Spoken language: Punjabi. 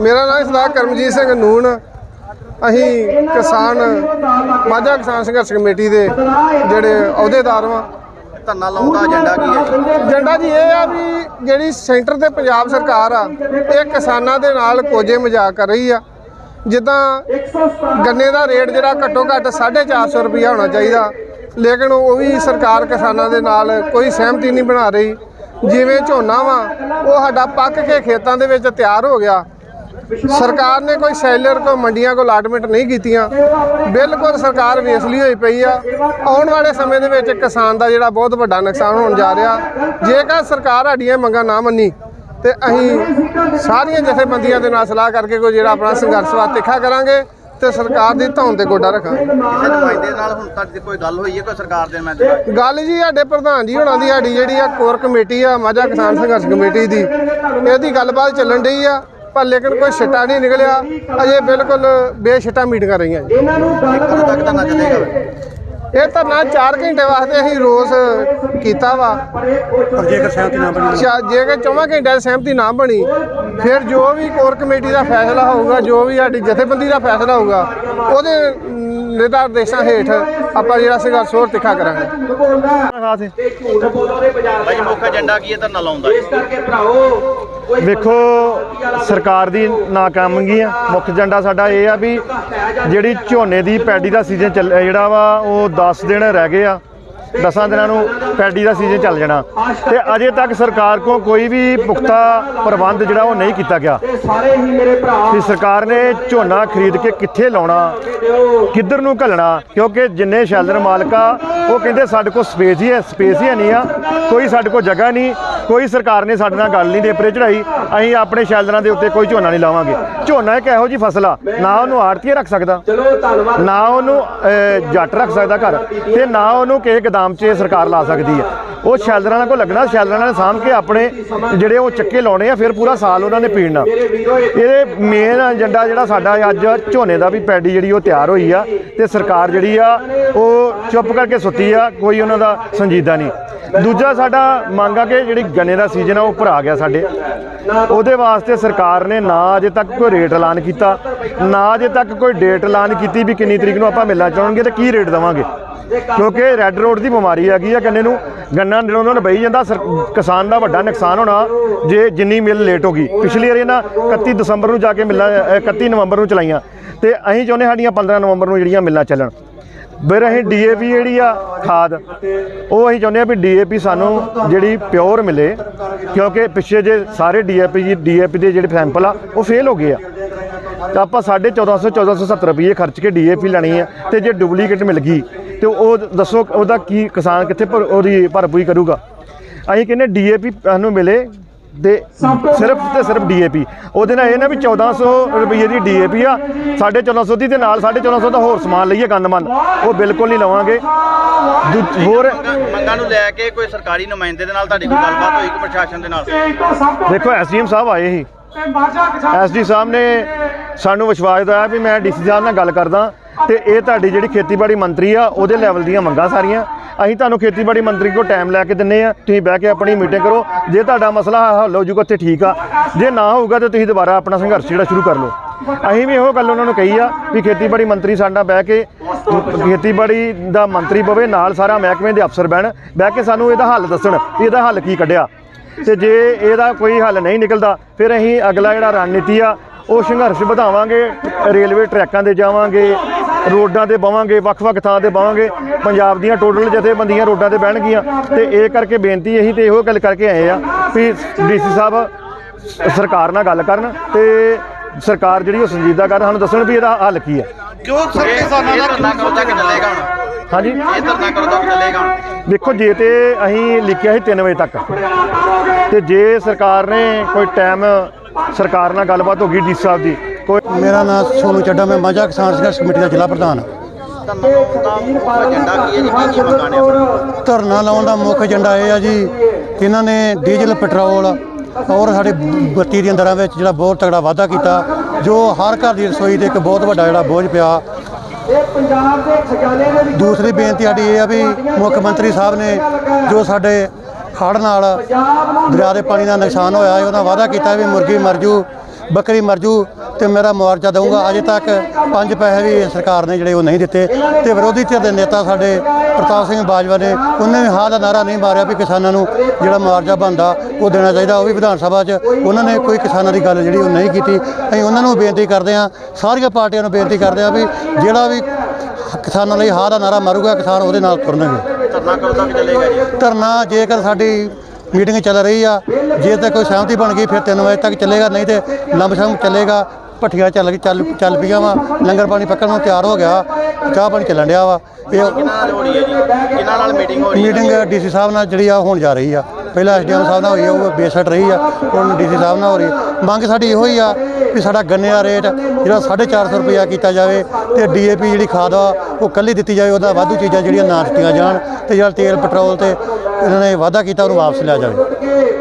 ਮੇਰਾ ਨਾਮ ਸਰਦਾਰ ਕਰਮਜੀਤ ਸਿੰਘ ਨੂਨ। ਅਸੀਂ ਕਿਸਾਨ ਮਾਝਾ ਕਿਸਾਨ ਸੰਘਰਸ਼ ਕਮੇਟੀ ਦੇ ਜਿਹੜੇ ਅਹੁਦੇਦਾਰ ਵਾਂ। ਧਰਨਾ ਲਾਉਣ ਦਾ ਏਜੰਡਾ ਕੀ ਹੈ? ਏਜੰਡਾ ਜੀ ਇਹ ਆ ਵੀ ਜਿਹੜੀ ਸੈਂਟਰ ਤੇ ਪੰਜਾਬ ਸਰਕਾਰ ਆ ਇਹ ਕਿਸਾਨਾਂ ਦੇ ਨਾਲ ਕੋਝੇ ਮਜ਼ਾਕ ਕਰ ਰਹੀ ਆ। ਜਿੱਦਾਂ ਗੰਨੇ ਦਾ ਰੇਟ ਜਿਹੜਾ ਘੱਟੋ ਘੱਟ 450 ਰੁਪਇਆ ਹੋਣਾ ਚਾਹੀਦਾ। ਲੇਕਿਨ ਉਹ ਵੀ ਸਰਕਾਰ ਕਿਸਾਨਾਂ ਦੇ ਨਾਲ ਕੋਈ ਸਹਿਮਤੀ ਨਹੀਂ ਬਣਾ ਰਹੀ। ਜਿਵੇਂ ਝੋਨਾ ਵਾ, ਉਹ ਸਾਡਾ ਪੱਕ ਕੇ ਖੇਤਾਂ ਦੇ ਵਿੱਚ ਤਿਆਰ ਹੋ ਗਿਆ। ਸਰਕਾਰ ਨੇ ਕੋਈ ਸੈਲਰ ਕੋ ਮੰਡੀਆਂ ਕੋ ਅਲਾਟਮੈਂਟ ਨਹੀਂ ਕੀਤੀਆਂ। ਬਿਲਕੁਲ ਸਰਕਾਰ ਵੇਸਲੀ ਹੋਈ ਪਈ ਆ। ਆਉਣ ਵਾਲੇ ਸਮੇਂ ਦੇ ਵਿੱਚ ਕਿਸਾਨ ਦਾ ਜਿਹੜਾ ਬਹੁਤ ਵੱਡਾ ਨੁਕਸਾਨ ਹੋਣ ਜਾ ਰਿਹਾ। ਜੇਕਰ ਸਰਕਾਰ ਸਾਡੀਆਂ ਮੰਗਾਂ ਨਾ ਮੰਨੀ, ਤੇ ਅਸੀਂ ਸਾਰੀਆਂ ਜਥੇਬੰਦੀਆਂ ਦੇ ਨਾਲ ਸਲਾਹ ਕਰਕੇ ਕੋਈ ਜਿਹੜਾ ਆਪਣਾ ਸੰਘਰਸ਼ ਵਾ ਤਿੱਖਾ ਕਰਾਂਗੇ। ਤੇ ਸਰਕਾਰ ਦੀ ਧੌਣ ਤੇ ਗੋਡਾ ਰੱਖਾਂਗੇ ਕਿਸੇ ਨੁਮਾਇੰਦੇ ਨਾਲ ਹੁਣ ਤੱਕ ਕੋਈ ਗੱਲ ਹੋਈ ਹੈ ਕੋਈ ਸਰਕਾਰ ਦੇ ਨੁਮਾਇੰਦੇ ਨਾਲ? ਗੱਲ ਜੀ ਸਾਡੇ ਪ੍ਰਧਾਨ ਜੀ ਹੋਣਾ ਦੀ ਸਾਡੀ ਜਿਹੜੀ ਆ ਕੋਰ ਕਮੇਟੀ ਆ ਮਾਝਾ ਕਿਸਾਨ ਸੰਘਰਸ਼ ਕਮੇਟੀ ਦੀ ਇਹਦੀ ਗੱਲਬਾਤ ਚੱਲਣ ਡਈ ਆ ਪਰ ਲੇਕਿਨ ਕੋਈ ਛਿੱਟਾ ਨਹੀਂ ਨਿਕਲਿਆ। ਅਜੇ ਬਿਲਕੁਲ ਬੇਛਿੱਟਾ ਮੀਟਿੰਗਾਂ ਰਹੀਆਂ ਜੀ। ਕਦੋਂ ਤੱਕ ਇਹ ਧਰਨਾ 4 ਘੰਟੇ ਵਾਸਤੇ ਅਸੀਂ ਰੋਜ਼ ਕੀਤਾ ਵਾ। ਪਰ ਜੇਕਰ ਸਹਿਮਤੀ ਨਾ ਬਣੀ ਸ਼ਾ- ਜੇਕਰ ਚੌਵਾਂ ਘੰਟਿਆਂ ਦੀ ਸਹਿਮਤੀ ਨਾ ਬਣੀ ਫਿਰ ਜੋ ਵੀ ਕੋਰ ਕਮੇਟੀ ਦਾ ਫੈਸਲਾ ਹੋਊਗਾ ਜੋ ਵੀ ਸਾਡੀ ਜਥੇਬੰਦੀ ਦਾ ਫੈਸਲਾ ਹੋਊਗਾ ਉਹਦੇ ਨਿਰਦੇਸ਼ਾਂ ਹੇਠ ਆਪਾਂ ਜਿਹੜਾ ਸੰਘਰਸ਼ ਹੋਰ ਤਿੱਖਾ ਕਰਾਂਗੇ। ਭਾਈ ਮੁੱਖ ਏਜੰਡਾ ਕੀ ਹੈ? ਧਰਨਾ ਲਾਉਣ ਦਾ। ਵੇਖੋ, ਸਰਕਾਰ ਦੀ ਨਾਕਾਮਗੀ ਆ। ਮੁੱਖ ਏਜੰਡਾ ਸਾਡਾ ਇਹ ਆ ਵੀ ਜਿਹੜੀ ਝੋਨੇ ਦੀ ਪੈਡੀ ਦਾ ਸੀਜ਼ਨ ਚੱਲ ਜਿਹੜਾ ਵਾ, ਉਹ 10 ਦਿਨ ਰਹਿ ਗਏ ਆ। 10 ਦਿਨਾਂ ਨੂੰ ਪੈਡੀ ਦਾ ਸੀਜ਼ਨ ਚੱਲ ਜਾਣਾ। ਤੇ ਅਜੇ ਤੱਕ ਸਰਕਾਰ ਕੋ ਕੋਈ ਵੀ ਪੁਖਤਾ ਪ੍ਰਬੰਧ ਜਿਹੜਾ ਉਹ ਨਹੀਂ ਕੀਤਾ ਗਿਆ। ਵੀ ਸਰਕਾਰ ਨੇ ਝੋਨਾ ਖਰੀਦ ਕੇ ਕਿੱਥੇ ਲਾਉਣਾ ਕਿੱਧਰ ਨੂੰ ਘੱਲਣਾ ਕਿਉਂਕਿ ਜਿੰਨੇ ਸ਼ੈਲਰ ਮਾਲਕਾ ਉਹ ਕਹਿੰਦੇ ਸਾਡੇ ਕੋਲ ਸਪੇਸ ਹੀ ਹੈ ਸਪੇਸ ਹੀ ਨਹੀਂ ਆ। ਕੋਈ ਸਾਡੇ ਕੋਲ ਜਗ੍ਹਾ ਨਹੀਂ ਕੋਈ ਸਰਕਾਰ ਨੇ ਸਾਡੇ ਨਾਲ ਗੱਲ ਨਹੀਂ ਨੇਪਰੇ ਚੜਾਈ। ਅਸੀਂ ਆਪਣੇ ਸ਼ੈਲਰਾਂ ਦੇ ਉੱਤੇ ਕੋਈ ਝੋਨਾ ਨਹੀਂ ਲਾਵਾਂਗੇ। ਝੋਨਾ ਇੱਕ ਇਹੋ ਜੀ ਫਸਲ ਆ ਨਾ ਉਹਨੂੰ ਆੜਤੀਏ ਰੱਖ ਸਕਦਾ ਨਾ ਉਹਨੂੰ ਜੱਟ ਰੱਖ ਸਕਦਾ ਘਰ। ਤੇ ਨਾ ਉਹਨੂੰ ਕਿਸੇ ਗਦਾਮ 'ਚ ਸਰਕਾਰ ਲਾ ਸਕਦੀ ਆ। ਉਹ ਸ਼ੈਲਰਾਂ ਕੋਲ ਲੱਗਣਾ, ਸ਼ੈਲਰਾਂ ਨੇ ਸਾਂਭ ਕੇ ਆਪਣੇ ਜਿਹੜੇ ਉਹ ਚੱਕੇ ਲਾਉਣੇ ਆ, ਫਿਰ ਪੂਰਾ ਸਾਲ ਉਹਨਾਂ ਨੇ ਪੀਣਾ ਇਹਦੇ ਮੇਨ ਏਜੰਡਾ ਜਿਹੜਾ ਸਾਡਾ ਅੱਜ ਝੋਨੇ ਦਾ ਵੀ ਪੈਡੀ ਜਿਹੜੀ ਉਹ ਤਿਆਰ ਹੋਈ ਆ ਤੇ ਸਰਕਾਰ ਜਿਹੜੀ ਆ, ਉਹ ਚੁੱਪ ਕਰਕੇ ਸੁੱਤੀ ਆ, ਕੋਈ ਉਹਨਾਂ ਦਾ ਸੰਜੀਦਾ ਨਹੀਂ। ਦੂਜਾ ਸਾਡਾ ਮੰਗ ਆ ਕਿ ਜਿਹੜੀ ਗੰਨੇ ਦਾ ਸੀਜ਼ਨ ਆ, ਉਹ ਭਰਾ ਗਿਆ ਸਾਡੇ। ਉਹਦੇ ਵਾਸਤੇ ਸਰਕਾਰ ਨੇ ਨਾ ਅਜੇ ਤੱਕ ਕੋਈ ਰੇਟ ਐਲਾਨ ਕੀਤਾ, ਨਾ ਅਜੇ ਤੱਕ ਕੋਈ ਡੇਟ ਐਲਾਨ ਕੀਤੀ ਵੀ ਕਿੰਨੀ ਤਰੀਕ ਨੂੰ ਆਪਾਂ ਮਿਲਣਾ ਚਾਹਾਂਗੇ ਤੇ ਕੀ ਰੇਟ ਦੇਵਾਂਗੇ। ਕਿਉਂਕਿ ਰੈੱਡ ਰੋਡ ਦੀ ਬਿਮਾਰੀ ਹੈਗੀ ਆ ਗੰਨੇ ਨੂੰ ਗੰਨਾ ਜਦੋਂ ਨੂੰ ਬਈ ਜਾਂਦਾ ਸਰ- ਕਿਸਾਨ ਦਾ ਵੱਡਾ ਨੁਕਸਾਨ ਹੋਣਾ ਜੇ ਜਿੰਨੀ ਮਿਲ ਲੇਟ ਹੋ ਗਈ। ਪਿਛਲੀ ਵਾਰੀ ਇਹਨਾਂ 31 ਦਸੰਬਰ ਨੂੰ ਜਾ ਕੇ ਮਿਲਾਂ ਅ, 31 ਨਵੰਬਰ ਨੂੰ ਚਲਾਈਆਂ। ਤੇ ਅਸੀਂ ਚਾਹੁੰਦੇ ਸਾਡੀਆਂ 15 ਨਵੰਬਰ ਨੂੰ ਜਿਹੜੀਆਂ ਮਿਲਾਂ ਚੱਲਣ। ਫਿਰ ਅਸੀਂ ਡੀਏਪੀ ਜਿਹੜੀ ਆ ਖਾਦ ਉਹ ਅਸੀਂ ਚਾਹੁੰਦੇ ਆ ਵੀ ਡੀਏਪੀ ਸਾਨੂੰ ਜਿਹੜੀ ਪਿਓਰ ਮਿਲੇ ਕਿਉਂਕਿ ਪਿੱਛੇ ਜੇ ਸਾਰੇ ਡੀਏਪੀ ਜੀ ਡੀਏਪੀ ਦੇ ਜਿਹੜੇ ਸੈਂਪਲ ਆ ਉਹ ਫੇਲ ਹੋ ਗਏ ਆ। ਤਾਂ ਆਪਾਂ 1450 1470 ਰੁਪਏ ਖਰਚ ਕੇ ਡੀਏਪੀ ਲੈਣੀ ਆ ਤੇ ਜੇ ਡੁਪਲੀਕੇਟ ਮਿਲ ਗਈ ਤੇ ਉਹ ਦੱਸੋ ਉਹਦਾ ਕੀ ਕਿਸਾਨ ਕਿੱਥੇ ਭਰ- ਉਹਦੀ ਭਰਪੂਰੀ ਕਰੂਗਾ? ਅਸੀਂ ਕਹਿੰਦੇ ਡੀਏਪੀ ਸਾਨੂੰ ਮਿਲੇ ਤੇ ਸਿਰਫ ਤੇ ਸਿਰਫ ਡੀਏਪੀ। ਉਹਦੇ ਨਾਲ ਇਹ ਨਾ ਵੀ 1400 ਰੁਪਏ ਦੀ ਡੀਏਪੀ ਆ 1450 ਦੀ ਤੇ ਨਾਲ 1450 ਦਾ ਹੋਰ ਸਮਾਨ ਲਈਏ ਗੰਦਮੰਦ ਉਹ ਬਿਲਕੁਲ ਨਹੀਂ ਲਵਾਂਗੇ। ਦੂ- ਹੋਰ ਮੰਗਾਂ ਨੂੰ ਲੈ ਕੇ ਕੋਈ ਸਰਕਾਰੀ ਨੁਮਾਇੰਦੇ ਦੇ ਨਾਲ ਤੁਹਾਡੀ ਕੋਈ ਗੱਲਬਾਤ ਹੋਈ ਕਿ ਪ੍ਰਸ਼ਾਸਨ ਦੇ ਨਾਲ? ਦੇਖੋ ਐਸਡੀਐਮ ਸਾਹਿਬ ਆਏ ਸੀ। ਐਸਡੀ ਸਾਹਿਬ ਨੇ ਸਾਨੂੰ ਵਿਸ਼ਵਾਸ ਦਿਵਾਇਆ ਵੀ ਮੈਂ ਡੀਸੀ ਸਾਹਿਬ ਨਾਲ ਗੱਲ ਕਰਦਾ ਤੇ ਇਹ ਤੁਹਾਡੀ ਜਿਹੜੀ ਖੇਤੀਬਾੜੀ ਮੰਤਰੀ ਆ ਉਹਦੇ ਲੈਵਲ ਦੀਆਂ ਮੰਗਾਂ ਸਾਰੀਆਂ। ਅਸੀਂ ਤੁਹਾਨੂੰ ਖੇਤੀਬਾੜੀ ਮੰਤਰੀ ਕੋਲ ਟਾਈਮ ਲੈ ਕੇ ਦਿੰਨੇ ਆ। ਤੁਸੀਂ ਬਹਿ ਕੇ ਆਪਣੀ ਮੀਟਿੰਗ ਕਰੋ। ਜੇ ਤੁਹਾਡਾ ਮਸਲਾ ਹੱਲ ਹੋ ਜਾਊਗਾ ਉੱਥੇ ਠੀਕ ਆ। ਜੇ ਨਾ ਹੋਊਗਾ ਤੇ ਤੁਸੀਂ ਦੁਬਾਰਾ ਆਪਣਾ ਸੰਘਰਸ਼ ਜਿਹੜਾ ਸ਼ੁਰੂ ਕਰ ਲਓ। ਅਸੀਂ ਵੀ ਇਹੋ ਗੱਲ ਉਹਨਾਂ ਨੂੰ ਕਹੀ ਆ ਵੀ ਖੇਤੀਬਾੜੀ ਮੰਤਰੀ ਸਾਡਾ ਬਹਿ ਕੇ ਖੇਤੀਬਾੜੀ ਦਾ ਮੰਤਰੀ ਬਵੇ ਨਾਲ ਸਾਰਾ ਮਹਿਕਮੇ ਦੇ ਅਫਸਰ ਬਹਿਣ। ਬਹਿ ਕੇ ਸਾਨੂੰ ਇਹਦਾ ਹੱਲ ਦੱਸਣ ਵੀ ਇਹਦਾ ਹੱਲ ਕੀ ਕੱਢਿਆ। ਤੇ ਜੇ ਇਹਦਾ ਕੋਈ ਹੱਲ ਨਹੀਂ ਨਿਕਲਦਾ ਫਿਰ ਅਸੀਂ ਅਗਲਾ ਜਿਹੜਾ ਰਣਨੀਤੀ ਆ ਉਹ ਸੰਘਰਸ਼ ਵਧਾਵਾਂਗੇ ਰੇਲਵੇ ਟਰੈਕਾਂ ਤੇ ਜਾਵਾਂਗੇ ਰੋਡਾਂ ਤੇ ਬਵਾਂਗੇ ਵੱਖ-ਵੱਖ ਥਾਂ ਤੇ ਬਵਾਂਗੇ ਪੰਜਾਬ ਦੀਆਂ ਟੋਟਲ ਜਥੇਬੰਦੀਆਂ ਰੋਡਾਂ ਤੇ ਬਹਿਣਗੀਆਂ ਤੇ ਇਹ ਕਰਕੇ ਬੇਨਤੀ ਇਹੀ ਤੇ ਇਹੋ ਗੱਲ ਕਰਕੇ ਆਏ ਆ ਵੀ ਡੀਸੀ ਸਾਹਿਬ ਸਰਕਾਰ ਨਾਲ ਗੱਲ ਕਰਨ ਤੇ ਸਰਕਾਰ ਜਿਹੜੀ ਉਹ ਸੰਜੀਦਾ ਕਰ ਸਾਨੂੰ ਦੱਸਣ ਵੀ ਇਹਦਾ ਹੱਲ ਕੀ ਹੈ। ਕਿਉਂ ਸਰ ਕਿਸਾਨਾਂ ਦਾ ਤੱਕ ਚੱਲੇਗਾ। ਹੁਣ ਹਾਂਜੀ। ਇਹ ਧਰਨਾ ਕਦੋਂ ਤੱਕ ਚੱਲੇਗਾ ਦੇਖੋ ਜੇ ਤੇ ਅਸੀਂ ਲਿਖਿਆ ਸੀ 3 ਵਜੇ ਤੱਕ। ਤੇ ਜੇ ਸਰਕਾਰ ਨੇ ਕੋਈ ਟਾਈਮ ਸਰਕਾਰ ਨਾਲ ਗੱਲਬਾਤ ਹੋ ਗਈ ਡੀ ਸਾਹਿਬ ਦੀ ਕੋਈ ਮੇਰਾ ਨਾਮ ਸੋਨੂ ਚੱਡਾ ਮੈਂ ਮਾਝਾ ਕਿਸਾਨ ਸੰਘਰਸ਼ ਕਮੇਟੀ ਦਾ ਜ਼ਿਲ੍ਹਾ ਪ੍ਰਧਾਨ। ਧਰਨਾ ਲਾਉਣ ਦਾ ਮੁੱਖ ਏਜੰਡਾ ਦਾ ਇਹ ਆ ਜੀ ਇਹਨਾਂ ਨੇ ਡੀਜ਼ਲ ਪੈਟਰੋਲ ਔਰ ਸਾਡੇ ਬੱਤੀ ਦੀਆਂ ਦਰਾਂ ਵਿੱਚ ਜਿਹੜਾ ਬਹੁਤ ਤਗੜਾ ਵਾਧਾ ਕੀਤਾ ਜੋ ਹਰ ਘਰ ਦੀ ਰਸੋਈ ਤੇ ਇੱਕ ਬਹੁਤ ਵੱਡਾ ਜਿਹੜਾ ਬੋਝ ਪਿਆ ਦੂਸਰੀ ਬੇਨਤੀ ਸਾਡੀ ਇਹ ਆ ਵੀ ਮੁੱਖ ਮੰਤਰੀ ਸਾਹਿਬ ਨੇ ਜੋ ਸਾਡੇ ਹੜ੍ਹ ਨਾਲ ਦਰਿਆ ਦੇ ਪਾਣੀ ਦਾ ਨੁਕਸਾਨ ਹੋਇਆ ਹੈ ਉਹਦਾ ਵਾਅਦਾ ਕੀਤਾ ਵੀ ਮੁਰਗੀ ਮਰ ਜੂ ਬੱਕਰੀ ਮਰ ਜੂ ਤੇ ਮੇਰਾ ਮੁਆਵਜ਼ਾ ਦਊਂਗਾ। ਅਜੇ ਤੱਕ ਪੰਜ ਪੈਸੇ ਵੀ ਸਰਕਾਰ ਨੇ ਜਿਹੜੇ ਉਹ ਨਹੀਂ ਦਿੱਤੇ ਤੇ ਵਿਰੋਧੀ ਧਿਰ ਦੇ ਨੇਤਾ ਸਾਡੇ ਪ੍ਰਤਾਪ ਸਿੰਘ ਬਾਜਵਾ ਨੇ ਉਹਨੇ ਵੀ ਹਾਂ ਦਾ ਨਾਰਾ ਨਹੀਂ ਮਾਰਿਆ ਵੀ ਕਿਸਾਨਾਂ ਨੂੰ ਜਿਹੜਾ ਮੁਆਵਜ਼ਾ ਬਣਦਾ ਉਹ ਦੇਣਾ ਚਾਹੀਦਾ। ਉਹ ਵੀ ਵਿਧਾਨ ਸਭਾ 'ਚ ਉਹਨਾਂ ਨੇ ਕੋਈ ਕਿਸਾਨਾਂ ਦੀ ਗੱਲ ਜਿਹੜੀ ਉਹ ਨਹੀਂ ਕੀਤੀ। ਅਸੀਂ ਉਹਨਾਂ ਨੂੰ ਬੇਨਤੀ ਕਰਦੇ ਹਾਂ ਸਾਰੀਆਂ ਪਾਰਟੀਆਂ ਨੂੰ ਬੇਨਤੀ ਕਰਦੇ ਹਾਂ ਵੀ ਜਿਹੜਾ ਵੀ ਕਿਸਾਨਾਂ ਲਈ ਹਾਂ ਦਾ ਨਾਰਾ ਮਾਰੂਗਾ ਕਿਸਾਨ ਉਹਦੇ ਨਾਲ ਤੁਰਨਗੇ। ਧਰਨਾ ਕਦੋਂ ਤੱਕ ਚੱਲੇਗਾ ਜੀ? ਧਰਨਾ ਜੇਕਰ ਸਾਡੀ ਮੀਟਿੰਗ ਚੱਲ ਰਹੀ ਆ ਜੇ ਤੇ ਕੋਈ ਸਹਿਮਤੀ ਬਣ ਗਈ ਫਿਰ 3 ਵਜੇ ਤੱਕ ਚੱਲੇਗਾ ਨਹੀਂ ਤੇ ਲੰਬਸਮ ਚੱਲੇਗਾ। ਭੱਠੀਆਂ ਚੱਲ ਚੱਲ ਚੱਲ ਪਈਆਂ ਵਾ ਲੰਗਰ ਪਾਣੀ ਪੱਕਣ ਨੂੰ ਤਿਆਰ ਹੋ ਗਿਆ ਚਾਹ ਪਾਣੀ ਚੱਲਣ ਡਿਆ ਵਾ। ਇਹ ਕਿਹਨਾਂ ਨਾਲ ਹੋ ਰਹੀ ਹੈ ਜੀ? ਕਿਹਨਾਂ ਨਾਲ ਮੀਟਿੰਗ ਹੋ ਰਹੀ ਹੈ? ਮੀਟਿੰਗ ਡੀਸੀ ਸਾਹਿਬ ਨਾਲ ਜਿਹੜੀ ਆ ਹੋਣ ਜਾ ਰਹੀ ਆ। ਪਹਿਲਾਂ ਐਸਡੀਐਮ ਸਾਹਿਬ ਨਾਲ ਹੋਈ ਉਹ ਬੇਸਟ ਰਹੀ ਆ ਹੁਣ ਡੀਸੀ ਸਾਹਿਬ ਨਾਲ ਹੋ ਰਹੀ। ਮੰਗ ਸਾਡੀ ਇਹੋ ਹੀ ਆ ਵੀ ਸਾਡਾ ਗੰਨੇ ਦਾ ਰੇਟ ਜਿਹੜਾ 450 ਰੁਪਇਆ ਕੀਤਾ ਜਾਵੇ ਤੇ ਡੀਏਪੀ ਜਿਹੜੀ ਖਾਦ ਆ ਉਹ ਕੱਲੀ ਦਿੱਤੀ ਜਾਵੇ ਉਹਦਾ ਵਾਧੂ ਚੀਜ਼ਾਂ ਜਿਹੜੀਆਂ ਨਾ ਦਿੱਤੀਆਂ ਜਾਣ ਤੇ ਜਿਹੜਾ ਤੇਲ ਪੈਟਰੋਲ ਤੇ ਇਹਨਾਂ ਨੇ ਵਾਅਦਾ ਕੀਤਾ ਉਹਨੂੰ ਵਾਪਸ ਲਿਆ ਜਾਵੇ।